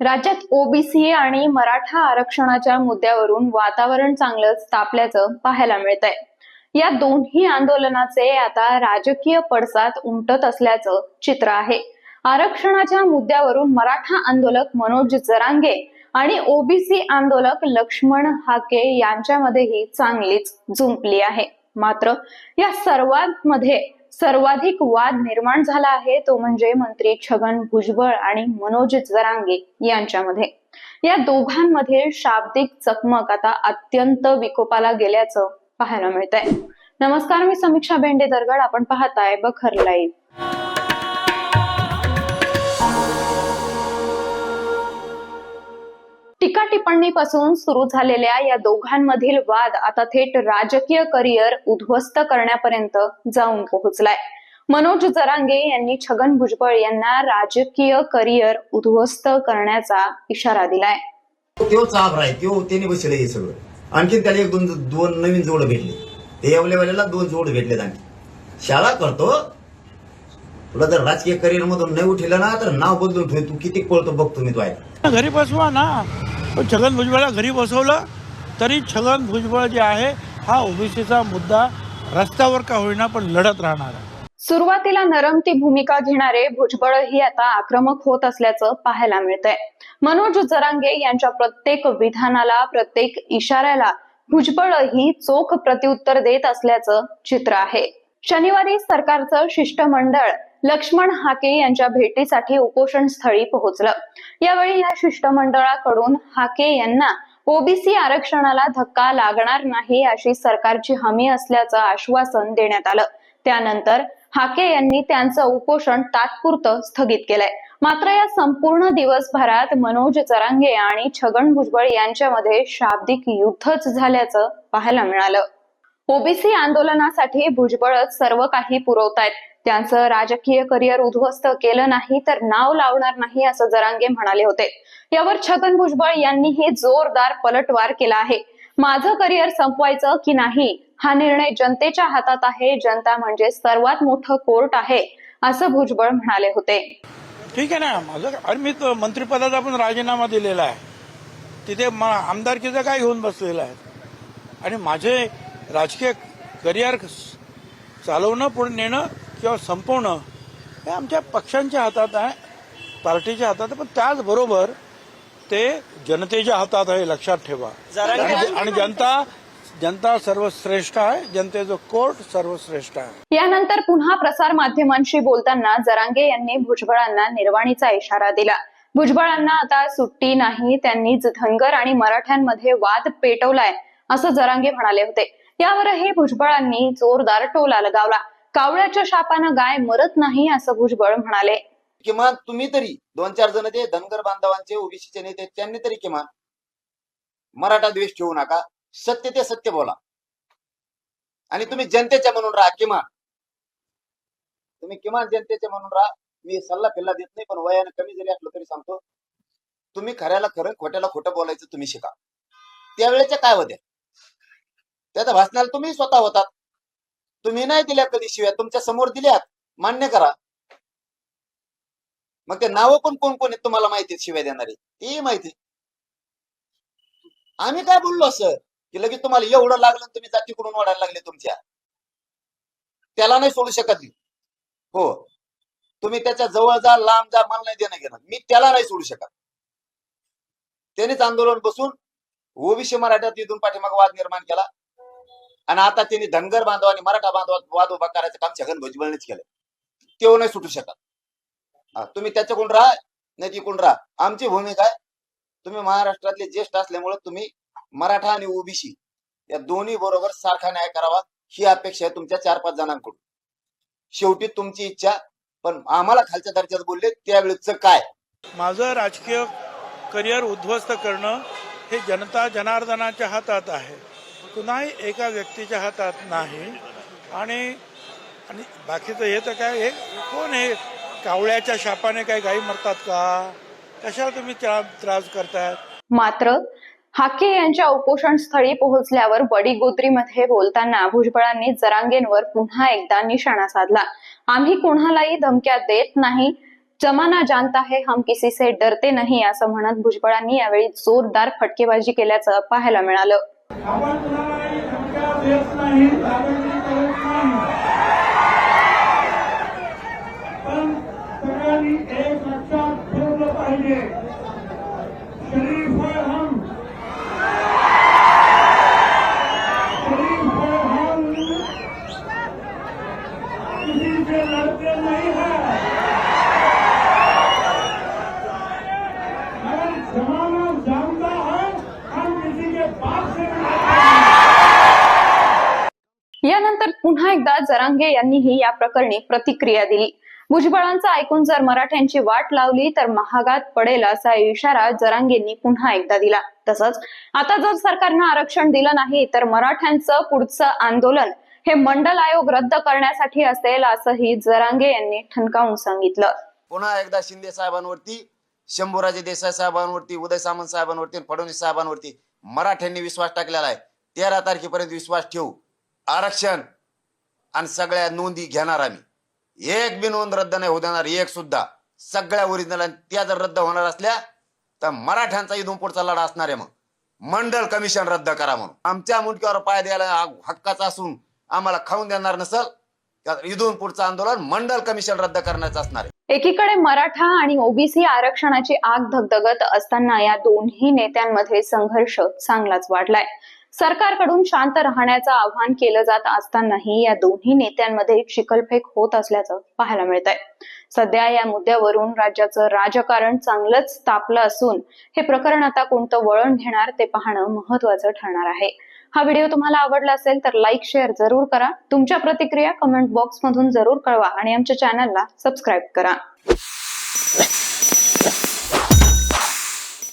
राज्यात ओबीसी आणि मराठा आरक्षणाच्या मुद्द्यावरून वातावरण चांगलंच तापल्याचं पाहायला मिळत आहे या दोन्ही आंदोलनाचे आता राजकीय पडसाद उमटत असल्याचं चित्र आहे. आरक्षणाच्या मुद्द्यावरून मराठा आंदोलक मनोज जरांगे आणि ओबीसी आंदोलक लक्ष्मण हाके यांच्यामध्येही चांगलीच जुंपली आहे. मात्र या सर्वांमध्ये सर्वाधिक वाद निर्माण झाला आहे तो म्हणजे मंत्री छगन भुजबळ आणि मनोज जरांगे यांच्यामध्ये. या दोघांमध्ये शाब्दिक चकमक आता अत्यंत विकोपाला गेल्याचं पाहायला मिळत आहे नमस्कार मी समीक्षा बेंडे दरगड आपण पाहताय बखर लाईव्ह टीका टिप्पणीपासून सुरू झालेल्या या दोघांमधील वाद आता थेट राजकीय करिअर उद्ध्वस्त करण्यापर्यंत जाऊन पोहोचलाय. मनोज जरांगे यांनी छगन भुजबळ यांना राजकीय करिअर उद्ध्वस्त करण्याचा इशारा दिलाय. तो चाभरा आहे तो त्याने बसले हे सगळं. आणखीन त्याला एक दोन दोन नवीन जोड भेटले. ते एवलेवाल्याला दोन जोड भेटलेत आणखी. शाळा करतो. तुला जर राजकीय करिअर मधून नाही उठेलं ना तर नाव बदलून ठेव. तू किती पळतो बघतो मी तो आहे घरी बसवा ना. पण छगन भुजबळला घरी बसवलं तरी छगन भुजबळ जे आहे हा ओबीसीचा मुद्दा रस्त्यावर का होईना पण लढत राहणार आहे. सुरुवातीला नरमती भूमिका घेणारे भुजबळ ही आता आक्रमक होत असल्याचं पाहायला मिळतंय. मनोज जरांगे यांच्या प्रत्येक विधानाला प्रत्येक इशाऱ्याला भुजबळ ही चोख प्रत्युत्तर देत असल्याचं चित्र आहे. शनिवारी सरकारचं शिष्टमंडळ लक्ष्मण हाके यांच्या भेटीसाठी उपोषण स्थळी पोहोचलं. यावेळी या शिष्टमंडळाकडून हाके यांना ओबीसी आरक्षणाला धक्का लागणार नाही अशी सरकारची हमी असल्याचं आश्वासन देण्यात आलं. त्यानंतर हाके यांनी त्यांचं उपोषण तात्पुरतं स्थगित केलंय. मात्र या संपूर्ण दिवसभरात मनोज चरांगे आणि छगन भुजबळ यांच्यामध्ये शाब्दिक युद्धच झाल्याचं पाहायला मिळालं. ओबीसी आंदोलनासाठी भुजबळच सर्व काही पुरवतायत. त्यांचं राजकीय करिअर उद्ध्वस्त केलं नाही तर नाव लावणार नाही असं जरांगे म्हणाले होते. यावर छगन भुजबळ यांनीही जोरदार पलटवार केला आहे. माझं करिअर संपवायचं की नाही? हा निर्णय जनतेच्या हातात आहे. जनता म्हणजे सर्वात मोठं कोर्ट आहे असं भुजबळ म्हणाले होते. ठीक आहे ना. माझं अरे मी मंत्रिपदाचा पण राजीनामा दिलेला आहे. तिथे आमदारकीचं काय घेऊन बसलेलं आहे? आणि माझे राजकीय करिअर चालवणं पुढे नेणं किंवा संपवणं हे आमच्या पक्षांच्या हातात आहे पार्टीच्या हातात आहे पण त्याचबरोबर ते जनतेच्या हातात आहे लक्षात ठेवा. आणि जनता जनता सर्वश्रेष्ठ आहे जनतेचं कोर्ट सर्वश्रेष्ठ आहे. यानंतर पुन्हा प्रसार माध्यमांशी बोलताना जरांगे यांनी भुजबळांना निर्वाणीचा इशारा दिला. भुजबळांना आता सुट्टी नाही त्यांनीच धनगर आणि मराठ्यांमध्ये वाद पेटवलाय असं जरांगे म्हणाले होते. यावरही भुजबळांनी जोरदार टोला लगावला. कावळ्याच्या शापानं गाय मरत नाही असं भुजबळ म्हणाले. किमान तुम्ही तरी दोन चार जण ते धनगर बांधवांचे ओबीसीचे नेते त्यांनी तरी किमान मराठा द्वेष ठेवू नका. सत्य ते सत्य बोला. आणि तुम्ही जनतेच्या म्हणून राहा किमान. तुम्ही किमान जनतेच्या म्हणून राहा. मी सल्ला फिल्ला देत नाही पण वयानं कमी जरी असलं तरी सांगतो. तुम्ही खऱ्याला खरं खोट्याला खोटं बोलायचं तुम्ही शिका. त्यावेळेच्या काय होत्या? त्या भाषणाला तुम्ही स्वतः होतात. तुम्ही नाही दिल्या कधी शिव्या? तुमच्यासमोर दिल्यात. मान्य करा. मग ते नावं पण कोण कोण आहेत तुम्हाला माहिती शिव्या देणारे? ती माहिती. आम्ही काय बोललो असं? की लगेच तुम्हाला एवढं लागलं आणि तुम्ही जातीकडून वाढायला लागले तुमच्या. त्याला नाही सोडू शकत हो. तुम्ही त्याच्याजवळ जा लांब जा मला नाही देणं घेणं मी त्याला नाही सोडू शकत. त्यानेच आंदोलन बसून ओबीसी मराठ्यात इथून पाठीमाग वाद निर्माण केला. आणि आता त्यांनी धनगर बांधव आणि मराठा बांधवात वाद उभा करायचं काम छगन भुजबळनेच केलं तेव्हा नाही सुटू शकत. तुम्ही तुम्ही त्याच्याकडून राहा नाही तिकडून राहा. आमची भूमिका आहे. तुम्ही महाराष्ट्रातले ज्येष्ठ असल्यामुळे तुम्ही मराठा आणि ओबीसी या दोन्ही बरोबर सारखा न्याय करावा. ही अपेक्षा आहे तुमच्या चार पाच जणांकडून. शेवटी तुमची इच्छा पण आम्हाला खालच्या दर्जात बोलले त्यावेळेच काय? माझं राजकीय करिअर उद्ध्वस्त करणं हे जनता जनार्दनाच्या हातात आहे. कुणाही एका व्यक्तीच्या हातात नाही. आणि आणि बाकीचं हे तर काय हे कोण हे कावळ्याच्या शापाने काय गाई मरतात का? कशाला तुम्ही त्रास करतायत मात्र हाके यांच्या उपोषण स्थळी पोहोचल्यावर बडीगोद्रीमध्ये बोलताना भुजबळांनी जरांगेंवर पुन्हा एकदा निशाणा साधला. आम्ही कोणालाही धमक्या देत नाही. जमाना जानता है हम किसी से डरते नाही असं म्हणत भुजबळांनी यावेळी जोरदार फटकेबाजी केल्याचं पाहायला मिळालं. आपण कुणालाही धमक्या देत नाही दादागिरी करत नाही. पण सगळ्यांनी एक लक्षात ठेवलं पाहिजे शरीफ है हम शरीफ है हम किसी से लड़ते नहीं है मगर जमाना जानता है हम किसी के बाप से भी लड़ते नहीं यानंतर पुन्हा एकदा जरांगे यांनीही या प्रकरणी प्रतिक्रिया दिली. भुजबळांचं ऐकून जर मराठ्यांची वाट लावली तर महागात पडेल असा इशारा जरांगेंनी पुन्हा एकदा दिला. तसंच आता जर सरकारनं आरक्षण दिलं नाही तर मराठ्यांचं पुढचं आंदोलन हे मंडल आयोग रद्द करण्यासाठी असेल असंही जरांगे यांनी ठणकावून सांगितलं. पुन्हा एकदा शिंदे साहेबांवरती शंभूराजे देसाई साहेबांवरती उदय सामंत साहेबांवरती फडणवीस साहेबांवरती मराठ्यांनी विश्वास टाकलेला आहे. तेरा तारखेपर्यंत विश्वास ठेवू. आरक्षण आणि सगळ्या नोंदी घेणार आम्ही. एक बी नोंद रद्द नाही होऊ देणार एक सुद्धा. सगळ्या ओरिजिनल आणि त्या जर रद्द होणार असल्या तर मराठ्यांचा इथून पुढचा लढा असणार आहे मग. मंडल कमिशन रद्द करा म्हणून. आमच्या मुंडक्यावर पाय द्यायला हक्काचा असून आम्हाला खाऊन देणार नसल तर इथून पुढचं आंदोलन मंडल कमिशन रद्द करण्याचं असणार आहे. एकीकडे मराठा आणि ओबीसी आरक्षणाची आग धगधगत असताना या दोन्ही नेत्यांमध्ये संघर्ष चांगलाच वाढलाय. सरकारकडून शांत राहण्याचं आवाहन केलं जात असतानाही या दोन्ही नेत्यांमध्ये चिखलफेक होत असल्याचं पाहायला मिळत आहे सध्या या मुद्द्यावरून राज्याचं राजकारण चांगलंच तापलं असून हे प्रकरण आता कोणतं वळण घेणार ते पाहणं महत्वाचं ठरणार आहे. हा व्हिडिओ तुम्हाला आवडला असेल तर लाईक शेअर जरूर करा. तुमच्या प्रतिक्रिया कमेंट बॉक्स मधून जरूर कळवा आणि आमच्या चॅनलला सबस्क्राईब करा.